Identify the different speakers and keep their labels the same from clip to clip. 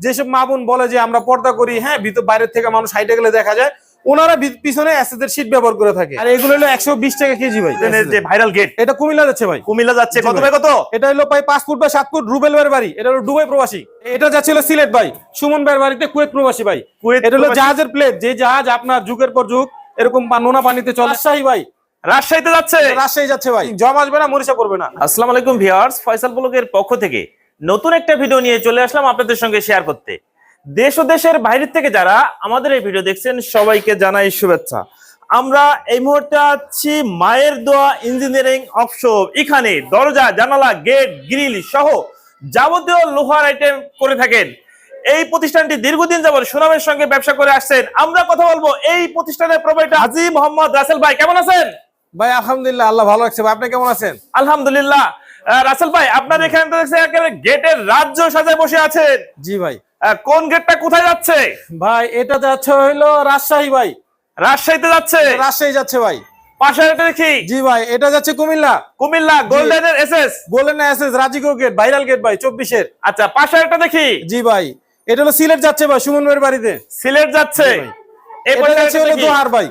Speaker 1: যেসব মা বোন বলে যে আমরা পর্দা করি হ্যাঁ ভিতর বাইরের থেকে মানুষ হাইটে গেলে দেখা যায় ওনারা পিছনে অ্যাসেদের শীট ব্যবহার করে থাকে। আর এগুলো হলো একশো বিশ টাকা কেজি ভাই।
Speaker 2: যে ভাইরাল গেট
Speaker 1: এটা কুমিল্লা যাচ্ছে ভাই।
Speaker 2: কুমিল্লা যাচ্ছে কত
Speaker 1: ভাই।
Speaker 2: কত?
Speaker 1: এটা হলো ভাই পাঁচ ফুট বা সাত ফুট রুবেল ভাইয়ের বাড়ি। এটা হলো দুবাই প্রবাসী। এটা যাচ্ছিল সিলেট ভাই। সুমন ভাইয়ের বাড়িতে কুয়েত প্রবাসী ভাই।
Speaker 2: কুয়েত
Speaker 1: এটা হলো জাহাজের প্লেট যে জাহাজ আপনার যুগের পর যুগ এরকম নোনা পানিতে চলে। রাজশাহী ভাই।
Speaker 2: রাজশাহীতে যাচ্ছে।
Speaker 1: রাজশাহী যাচ্ছে ভাই। জম আসবে না মরিচা পড়বে না।
Speaker 2: আসসালামু আলাইকুম ভিউয়ার্স ফয়সাল ব্লগের পক্ষ থেকে নতুন একটা ভিডিও নিয়ে চলে আসলাম আপনাদের সঙ্গে শেয়ার করতে। দেশ ও দেশের বাইরের থেকে যারা আমাদের এই ভিডিও দেখছেন সবাইকে জানাই শুভেচ্ছা। আমরা এই মুহূর্তে আছি মায়ের দোয়া ইঞ্জিনিয়ারিং অফশপ এখানে দরজা জানালা গেট গ্রিল সহ যাবতীয় লোহার আইটেম করে থাকেন। এই প্রতিষ্ঠানটি দীর্ঘদিন যাবত সুনামের সঙ্গে ব্যবসা করে আসছেন। আমরা কথা বলব এই প্রতিষ্ঠানের প্রোভাইডার হাজি মোহাম্মদ রাসেল ভাই কেমন আছেন?
Speaker 1: ভাই আলহামদুলিল্লাহ আল্লাহ ভালো রাখছে। ভাই আপনি কেমন আছেন?
Speaker 2: আলহামদুলিল্লাহ। রাসেল ভাই আপনার এখানে তো দেখছি একেবারে গেটের রাজ্য সাজায় বসে আছেন।
Speaker 1: জি ভাই।
Speaker 2: কোন গেটটা কোথায় যাচ্ছে?
Speaker 1: ভাই এটা যাচ্ছে হইল রাজশাহী ভাই।
Speaker 2: রাজশাহীতে যাচ্ছে?
Speaker 1: রাজশাহী যাচ্ছে ভাই।
Speaker 2: দেখি।
Speaker 1: জি ভাই এটা যাচ্ছে কুমিল্লা।
Speaker 2: কুমিল্লা গোল্ডেনের এসএস
Speaker 1: গোল্ডেন এসএস রাজিকো গেট ভাইরাল গেট ভাই চব্বিশের।
Speaker 2: আচ্ছা দেখি।
Speaker 1: জি ভাই এটা হলো সিলেট যাচ্ছে ভাই সুমন ভাইয়ের বাড়িতে।
Speaker 2: সিলেট যাচ্ছে। এই
Speaker 1: এটা যাচ্ছে হলো দোহার ভাই।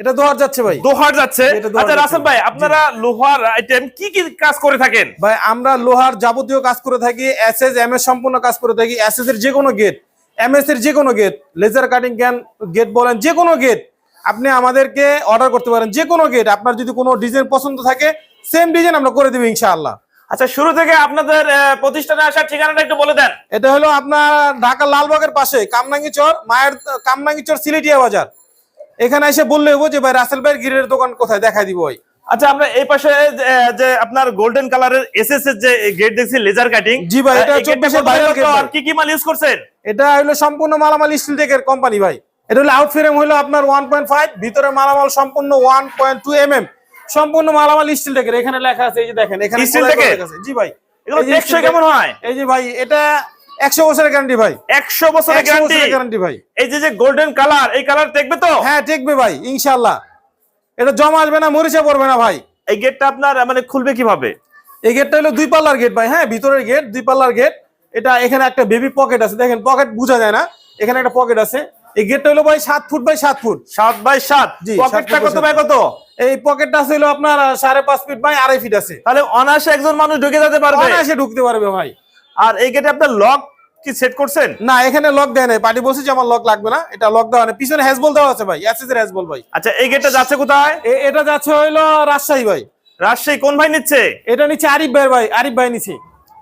Speaker 1: এটা দোহার যাচ্ছে ভাই।
Speaker 2: দোহার যাচ্ছে। আচ্ছা রাসেল ভাই। আপনারা লোহার আইটেম কি কি কাজ করে থাকেন?
Speaker 1: ভাই আমরা লোহার যাবতীয় কাজ করে থাকি এসএস এমএস সম্পূর্ণ কাজ করে থাকি। এসএস এর যে কোনো গেট এমএস এর যে কোনো gate laser cutting can gate বলেন যে কোনো গেট আপনি আমাদেরকে অর্ডার করতে পারেন। যে কোনো গেট আপনার যদি কোনো ডিজাইন পছন্দ থাকে সেম ডিজাইন আমরা করে দেবো ইনশাআল্লাহ।
Speaker 2: আচ্ছা শুরু থেকে আপনাদের প্রতিষ্ঠানে আসার ঠিকানাটা একটু বলে দেন।
Speaker 1: এটা হলো আপনার ঢাকা লালবাগের পাশে কামনাঙ্গি চর মায়ের কামনাঙ্গি চর সিলেটিয়া বাজার। এখানে এসে বললে হব যে ভাই রাসেল ভাইয়ের গিরের দোকান কোথায়? দেখাই দিব ভাই।
Speaker 2: আচ্ছা আমরা এই পাশে যে- আপনার গোল্ডেন কালারের এসএস এর যে গেট দেখছি লেজার কাটিং
Speaker 1: জি ভাই, এটা 24 viral gate ভাই।
Speaker 2: কি কি মাল ইউজ করছেন?
Speaker 1: এটা হলো সম্পূর্ণ মালামাল স্টিল টেকের কোম্পানি ভাই। এটা হলো আউট ফ্রেম হলো আপনার ওয়ান পয়েন্ট ফাইভ ভিতরে মালামাল সম্পূর্ণ one point two M M সম্পূর্ণ মালামাল স্টিল টেকের এখানে লেখা আছে এই যে দেখেন এখানে খোদাই
Speaker 2: টেকের?
Speaker 1: জি ভাই।
Speaker 2: এগুলো টেকসই কেমন হয়?
Speaker 1: এই যে ভাই এটা একশো বছরের গ্যারান্টি ভাই।
Speaker 2: একশো বছরের গ্যারান্টি
Speaker 1: ভাই।
Speaker 2: এই যে গোল্ডেন কালার এই কালার দেখবে তো?
Speaker 1: হ্যাঁ ভাই ইনশাল্লাহ এটা জমা আসবে না মরিচা পড়বে না ভাই।
Speaker 2: এই গেটটা আপনার মানে খুলবে কীভাবে?
Speaker 1: এই গেটটা হলো দুই পাল্লার গেট ভাই হ্যাঁ ভিতরের গেট দুই পাল্লার গেট এটা এখানে একটা বেবি পকেট আছে দেখেন পকেট বোঝা যায় না। এখানে একটা পকেট আছে। এই গেটটা হলো ভাই সাত ফুট বাই সাত ফুট।
Speaker 2: সাত বাই সাত। পকেটটা কত বাই কত
Speaker 1: এই পকেটটা আছে হলো আপনার সাড়ে পাঁচ ফিট বাই আড়াই ফিট আছে।
Speaker 2: তাহলে অনায়াসে একজন মানুষ ঢুকে যেতে পারবে।
Speaker 1: অনায়াসে ঢুকতে পারবে ভাই।
Speaker 2: আর এই গেটে আপনার লক কি সেট করছেন?
Speaker 1: না এখানে লক দেয় নাই। পার্টি বলছে যে আমার লক লাগবে না এটা লক দেওয়া নেই। পিছনে হ্যাজবল দেওয়া আছে ভাই এসএস এর হ্যাজবল ভাই।
Speaker 2: আচ্ছা এই গেটটা যাচ্ছে কোথায়?
Speaker 1: এটা যাচ্ছে হইল রাজশাহী ভাই।
Speaker 2: রাজশাহী কোন ভাই নিচ্ছে?
Speaker 1: এটা নিচে আরিফ ভাই ভাই আরিফ ভাই নিচে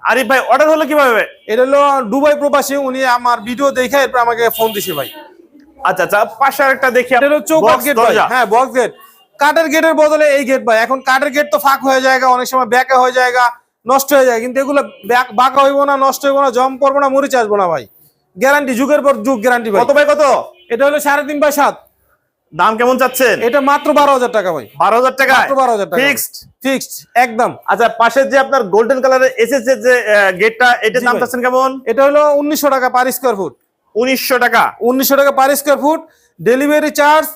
Speaker 2: আরিফ ভাই অর্ডার হলো কীভাবে?
Speaker 1: এটা হলো দুবাই প্রবাসী উনি আমার ভিডিও দেখে এরপর আমাকে ফোন দিছে ভাই।
Speaker 2: আচ্ছা আচ্ছা পাশে একটা দেখি
Speaker 1: এটা হলো চৌকাট গেট ভাই। হ্যাঁ বক্স গেট কাঠের গেটের বদলে এই গেট ভাই। এখন কাঠের গেট তো ফাঁক হয়ে যায় অনেক সময় ব্যাকা হয়ে যায় নষ্ট হয়ে যায়। কিন্তু এগুলো বাঁকা হইব না নষ্ট হইব না জম পড়ব না মরিচ আসব না ভাই। গ্যারান্টি যুগের পর যুগ গ্যারান্টি ভাই।
Speaker 2: কত ভাই কত?
Speaker 1: এটা হলো সাড়ে তিন বাই সাত।
Speaker 2: দাম কেমন চাচ্ছেন?
Speaker 1: এটা মাত্র বারো হাজার টাকা ভাই।
Speaker 2: বারো হাজার টাকা
Speaker 1: বারো হাজার টাকা
Speaker 2: ফিক্সড
Speaker 1: ফিক্সড একদম।
Speaker 2: আচ্ছা পাশের যে আপনার গোল্ডেন কালারের এর যে গেটটা এটার
Speaker 1: জি
Speaker 2: দাম। চাচ্ছেন কেমন?
Speaker 1: এটা হলো উনিশশো টাকা পার স্কোয়ার ফুট
Speaker 2: উনিশশো টাকা।
Speaker 1: উনিশশো টাকা per square foot delivery charge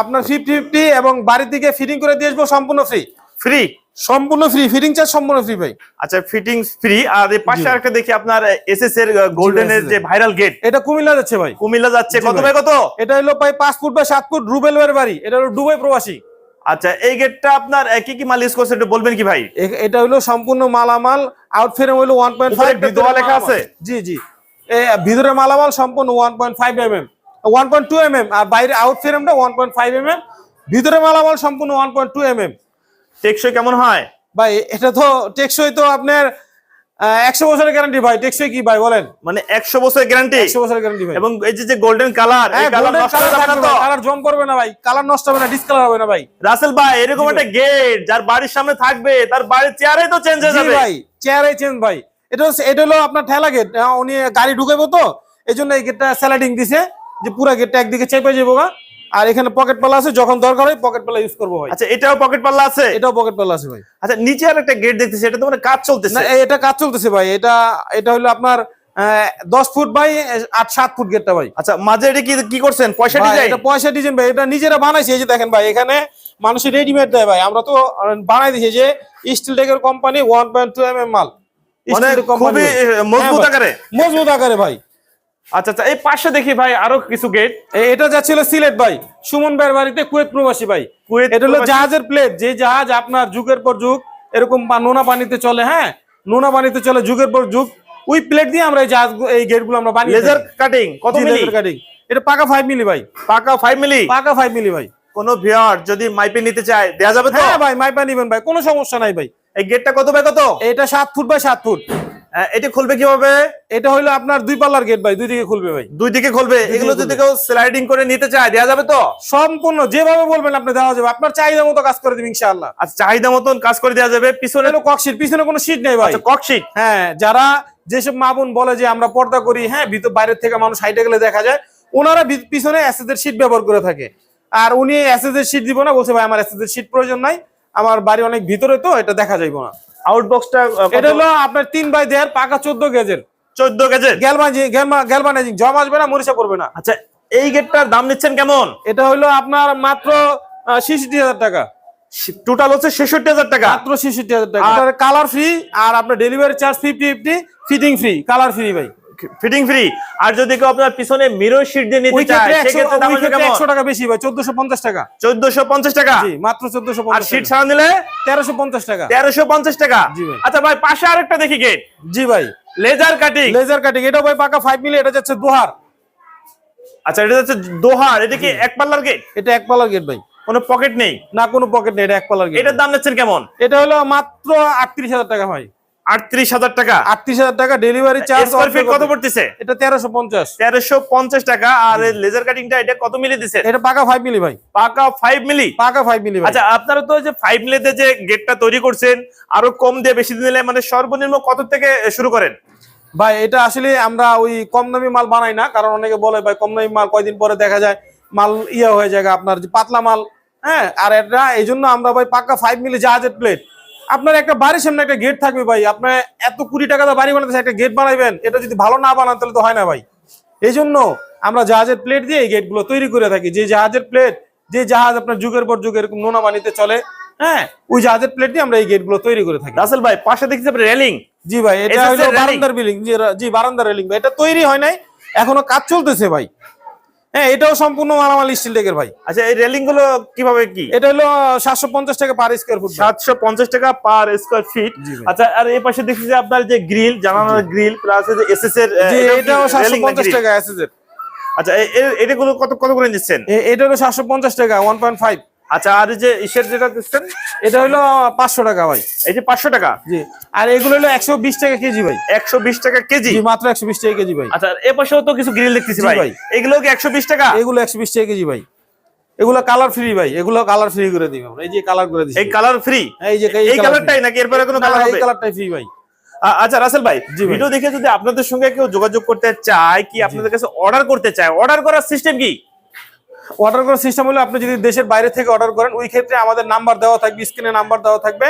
Speaker 1: আপনার ফিফটি ফিফটি এবং বাড়ি থেকে ফিটিং করে দিয়ে আসব সম্পূর্ণ ফ্রি
Speaker 2: ফ্রি
Speaker 1: সম্পূর্ণ ফ্রি ফিটিং চার্জ সম্পূর্ণ ফ্রি ভাই।
Speaker 2: আচ্ছা ফিটিং ফ্রি আর এই পাশে
Speaker 1: জি।
Speaker 2: একটা দেখি আপনার এসএস এর গোল্ডেন এর যে ভাইরাল গেট
Speaker 1: এটা কুমিল্লা যাচ্ছে ভাই।
Speaker 2: কুমিল্লা যাচ্ছে কত
Speaker 1: ভাই।
Speaker 2: কত?
Speaker 1: এটা হলো ভাই পাঁচ ফুট বা সাত ফুট রুবেল ভাইয়ের বাড়ি। এটা হলো দুবাই প্রবাসী।
Speaker 2: আচ্ছা এই গেটটা আপনার কি কি মাল ইউজ করছে একটু বলবেন কি ভাই?
Speaker 1: এটা হলো সম্পূর্ণ মালামাল আউট ফ্রেম হলো ওয়ান পয়েন্ট ফাইভ
Speaker 2: একটা লেখা আছে?
Speaker 1: জি জি। এ, ভিতরে মালামাল সম্পূর্ণ one point five M M one point two M M আর বাইরে আউট ফ্রেমটা one point five M M ভিতরে মালামাল সম্পূর্ণ one point two M M
Speaker 2: টেকসই কেমন হয়?
Speaker 1: ভাই এটা তো টেকসই তো আপনার একশো বছরের গ্যারান্টি ভাই। টেকসই কি ভাই বলেন?
Speaker 2: মানে একশো বছরের গ্যারান্টি
Speaker 1: একশো বছরের গ্যারান্টি ভাই।
Speaker 2: এবং এই যে গোল্ডেন কালার কালার
Speaker 1: জম করবে না ভাই কালার নষ্ট হবে না ডিসকালার হবে না ভাই।
Speaker 2: রাসেল ভাই এরকম একটা গেট যার বাড়ির সামনে থাকবে তার বাড়ির চেয়ারে তো চেঞ্জ হয়ে যাবে।
Speaker 1: ভাই চেয়ারে চেঞ্জ ভাই। এটা হচ্ছে- এটা হলো আপনার ঠেলা গেট উনি গাড়ি ঢুকাইবো তো এই জন্য এই গেটটা স্যালাডিং দিছে যে পুরো গেটটা একদিকে চেপে যাব গা। আর এখানে পকেট পাল্লা আছে যখন দরকার হয় পকেট পাল্লা ইউজ করব ভাই।
Speaker 2: আচ্ছা এটাও পকেট পাল্লা আছে?
Speaker 1: এটাও পকেট পাল্লা আছে ভাই।
Speaker 2: আচ্ছা নিচে আর একটা গেট দেখতেছি এটা তো মানে কাজ চলতেছে।
Speaker 1: না এটা কাজ চলতেছে ভাই এটা এটা হলো আপনার দশ ফুট বাই আট সাত ফুট গেটটা ভাই।
Speaker 2: আচ্ছা মাঝে এটা কি কি করছেন? পয়সা ডিজাইন?
Speaker 1: এটা পয়সা ডিজাইন ভাই এটা নিজেরা বানাইছে এই যে দেখেন ভাই এখানে মানুষের রেডিমেড দেয় ভাই। আমরা তো বানাই দিয়েছি যে steel টেকের company one point two M M মাল।
Speaker 2: মানে। খুবই মজবুত
Speaker 1: হ্যাঁ
Speaker 2: আকারে?
Speaker 1: মজবুত আকারে ভাই।
Speaker 2: আচ্ছা আচ্ছা এই পাশে দেখি ভাই আরও কিছু গেট
Speaker 1: এটা যাচ্ছিল সিলেট ভাই সুমন ভাইয়ের বাড়িতে কুয়েত প্রবাসী ভাই।
Speaker 2: কুয়েত
Speaker 1: এটা হলো জাহাজের প্লেট যে জাহাজ আপনার যুগের পর যুগ এরকম নোনা পানিতে চলে হ্যাঁ? নোনা পানিতে চলে যুগের পর যুগ ওই প্লেট দিয়ে আমরা এই জাহাজ এই গেটগুলো আমরা বানিয়ে
Speaker 2: লেজার কাটিং কত মিলি
Speaker 1: কাটিং এটা পাকা ফাইভ মিলি ভাই।
Speaker 2: পাকা 5 মিলি
Speaker 1: পাকা ফাইভ মিলি ভাই।
Speaker 2: কোন ভিউয়ার যদি মাইপে নিতে চায় দেয়া যাবে তো?
Speaker 1: হ্যাঁ ভাই মাইপা নিবেন ভাই কোনো সমস্যা নাই ভাই।
Speaker 2: এই গেটটা কত বাই কত?
Speaker 1: এটা সাত ফুট বাই সাত ফুট।
Speaker 2: এটা খুলবে কীভাবে?
Speaker 1: এটা হলো আপনার দুই পাল্লার গেট ভাই দুই দিকে খুলবে ভাই।
Speaker 2: দুই দিকে খুলবে? এগুলো যদি কেউ স্লাইডিং করে নিতে চায় দেয়া যাবে তো?
Speaker 1: সম্পূর্ণ যেভাবে বলবেন আপনি দেওয়া যাবে। আপনার চাহিদা মতো কাজ করে দিবেন ইনশাআল্লাহ।
Speaker 2: আচ্ছা চাহিদা মতন কাজ করে দেওয়া যাবে। পিছনে
Speaker 1: হলো কক্সির পিছনে কোনো সিট নেই ভাই।
Speaker 2: আচ্ছা ককশিট
Speaker 1: হ্যাঁ যারা যেসব মা বোন বলে যে আমরা পর্দা করি হ্যাঁ ভিতর বাইরের থেকে মানুষ হাইটে গেলে দেখা যায় ওনারা পিছনে অ্যাসেজের শীট ব্যবহার করে থাকে। আর উনি অ্যাসেজের শীট দিব না বলছে ভাই আমার অ্যাসেজের শীট প্রয়োজন নাই। আমার বাড়ি অনেক ভিতরে তো এটা দেখা যাইবো না।
Speaker 2: আউটবক্সটা
Speaker 1: এটা হলো আপনার তিন বাই দেড় পাকা চোদ্দ গেজের।
Speaker 2: 14 গেজের?
Speaker 1: গ্যালবানাইজিং জম আসবে না মরিচা পড়বে না।
Speaker 2: আচ্ছা এই গেটটার দাম নিচ্ছেন কেমন?
Speaker 1: এটা হলো আপনার মাত্র ছিষট্টি হাজার টাকা।
Speaker 2: টোটাল হচ্ছে 66000 টাকা।
Speaker 1: মাত্র ছিষট্টি হাজার টাকা। কালার ফ্রি আর আপনার delivery charge fifty fifty fitting free colour free ভাই।
Speaker 2: ফিটিং ফ্রি আর যদি কেউ আপনার পিছনে মিরর শীট দিয়ে নিতে চায়
Speaker 1: ক্ষেত্রে
Speaker 2: সেক্ষেত্রে দাম
Speaker 1: ক্ষেত্রে
Speaker 2: কেমন?
Speaker 1: একশো টাকা বেশি ভাই চোদ্দশো পঞ্চাশ টাকা।
Speaker 2: 1450 টাকা?
Speaker 1: জি মাত্র চোদ্দশো
Speaker 2: আর শীট ছাড়া নিলে?
Speaker 1: তেরোশো পঞ্চাশ টাকা।
Speaker 2: 1350 টাকা?
Speaker 1: জি ভাই।
Speaker 2: আচ্ছা ভাই পাশে আরেকটা দেখি গেট
Speaker 1: জি ভাই।
Speaker 2: লেজার কাটিং
Speaker 1: লেজার কাটিং এটা ভাই পাকা ফাইভ মিলি এটা যাচ্ছে দোহার।
Speaker 2: আচ্ছা এটা হচ্ছে দোহার এটা কি এক পাল্লার গেট
Speaker 1: এটা এক পালার গেট ভাই।
Speaker 2: কোনো পকেট নেই?
Speaker 1: না কোনো পকেট নেই এটা এক পালার গেট
Speaker 2: এটার দাম নিচ্ছেন কেমন?
Speaker 1: এটা হলো মাত্র আটত্রিশ হাজার টাকা ভাই।
Speaker 2: আটত্রিশ হাজার টাকা।
Speaker 1: আটত্রিশ হাজার টাকা ডেলিভারি চার্জ
Speaker 2: স্কোয়ার ফিট কত পড়তেছে?
Speaker 1: এটা তেরোশো পঞ্চাশ।
Speaker 2: তেরোশো পঞ্চাশ টাকা। আর লেজার কাটিংটা এটা কত মিলি দিছে?
Speaker 1: এটা পাকা মিলি ভাই।
Speaker 2: পাকা মিলি?
Speaker 1: পাকা মিলি
Speaker 2: আচ্ছা আপনারা তো যে ফাইভ মিলিতে যে গেটটা তৈরি করছেন আরও কম দিয়ে বেশি দিলে মানে সর্বনিম্ন কত থেকে শুরু করেন?
Speaker 1: ভাই এটা আসলে আমরা ওই কম দামি মাল বানাই না কারণ অনেকে বলে ভাই কম দামি মাল কয়দিন পরে দেখা যায় মাল ইয়ে হয়ে যায় আপনার যে পাতলা মাল। হ্যাঁ আর এটা এই জন্য আমরা ভাই পাকা ফাইভ মিলি জাহাজের প্লেট আপনার একটা বাড়ির সামনে একটা গেট থাকবে ভাই। আপনার এত কুড়ি টাকা বাড়ি বানাতে একটা গেট বানাইবেন এটা যদি ভালো না বানান তাহলে তো হয় না ভাই। এই জন্য আমরা জাহাজের প্লেট দিয়ে এই গেটগুলো তৈরি করে থাকি। যে জাহাজের প্লেট যে জাহাজ আপনার যুগের পর যুগ এরকম নোনা পানিতে চলে হ্যাঁ ওই জাহাজের প্লেট দিয়ে আমরা এই গেটগুলো তৈরি করে থাকি।
Speaker 2: রাসেল ভাই পাশে দেখছি রেলিং
Speaker 1: জি ভাই এটা হলো বারান্দার বিল্ডিং জি জি বারান্দার রেলিং ভাই। এটা তৈরি হয় নাই এখনও কাজ চলতেছে ভাই। হ্যাঁ এটাও সম্পূর্ণ মালামাল স্টিল টেকের ভাই।
Speaker 2: আচ্ছা এই রেলিংগুলো কীভাবে কি?
Speaker 1: এটা হলো সাতশো পঞ্চাশ টাকা পার স্কোয়ার ফুট
Speaker 2: সাতশো পঞ্চাশ টাকা পার স্কোয়ার ফিট আচ্ছা আর এই পাশে দেখছি যে আপনার যে গ্রিল জানালার গ্রিল প্লাস যে এসএস এর এটাও
Speaker 1: সাতশো পঞ্চাশ? টাকা এসএস এর।
Speaker 2: আচ্ছা এটা গুলো কত কত করে নিচ্ছেন?
Speaker 1: এটা হলো সাতশো পঞ্চাশ টাকা ওয়ান পয়েন্ট ফাইভ
Speaker 2: আচ্ছা আর যে ইসের যেটা দিচ্ছেন
Speaker 1: এটা হলো পাঁচশো টাকা ভাই।
Speaker 2: এই যে পাঁচশো টাকা?
Speaker 1: জি। আর এগুলো হলো একশো বিশ টাকা কেজি ভাই।
Speaker 2: একশো বিশ টাকা কেজি?
Speaker 1: মাত্র একশো বিশ টাকা কেজি ভাই।
Speaker 2: আচ্ছা এ পাশেও তো কিছু গ্রিল দেখতেছি ভাই। এগুলো কি একশো বিশ টাকা?
Speaker 1: এগুলো একশো বিশ টাকা কেজি ভাই। এগুলো কালার ফ্রি ভাই। এগুলো কালার ফ্রি করে দিবে আমরা। এই যে কালার করে দিচ্ছি
Speaker 2: এই কালার ফ্রি
Speaker 1: এই যে
Speaker 2: এই কালারটাই নাকি? এরপরে কোনো কালার
Speaker 1: এই কালারটাই ফ্রি ভাই।
Speaker 2: আচ্ছা রাসেল ভাই। ভিডিও দেখে যদি আপনাদের সঙ্গে কেউ যোগাযোগ করতে চায় কি আপনাদের কাছে অর্ডার করতে চায় অর্ডার করার সিস্টেম কি?
Speaker 1: অর্ডার করার সিস্টেম হলো আপনি যদি দেশের বাইরে থেকে অর্ডার করেন ওই ক্ষেত্রে আমাদের নাম্বার দেওয়া থাকবে স্ক্রিনে নাম্বার দেওয়া থাকবে।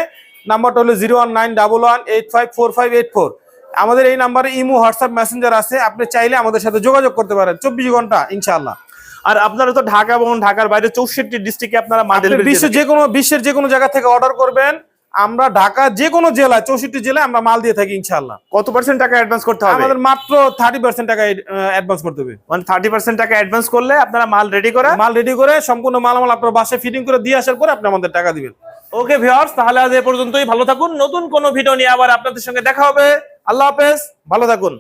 Speaker 1: নাম্বারটা হলো zero one nine double one eight five four five eight four আমাদের এই নাম্বারে ইমো হোয়াটসঅ্যাপ মেসেঞ্জার আছে আপনি চাইলে আমাদের সাথে যোগাযোগ করতে পারেন। চব্বিশ ঘণ্টা ইনশাআল্লাহ।
Speaker 2: আর আপনারা তো ঢাকা এবং ঢাকার বাইরে চৌষট্টি ডিস্ট্রিক্টে আপনারা
Speaker 1: বিশ্বের যে কোনো বিশ্বের যে কোনো জায়গা থেকে অর্ডার করবেন। আমরা ঢাকা যে কোনো জেলায় চৌষট্টি জেলায় আমরা মাল দিয়ে থাকি ইনশাল্লাহ
Speaker 2: কত পার্সেন্ট টাকা অ্যাডভান্স করতে হবে?
Speaker 1: আমাদের মাত্র থার্টি পার্সেন্ট টাকা অ্যাডভান্স করতে হবে।
Speaker 2: মানে থার্টি পার্সেন্ট টাকা অ্যাডভান্স করলে আপনারা মাল রেডি করে
Speaker 1: মাল রেডি করে সম্পূর্ণ মালামাল আপনার বাসে ফিটিং করে দিয়ে আসার পরে আপনি আমাদের টাকা দিবেন।
Speaker 2: ওকে ভিওয়ার্স তাহলে আজ এ পর্যন্তই। ভালো থাকুন। নতুন কোনো ভিডিও নিয়ে আবার আপনাদের সঙ্গে দেখা হবে। আল্লাহ হাফেজ। ভালো থাকুন।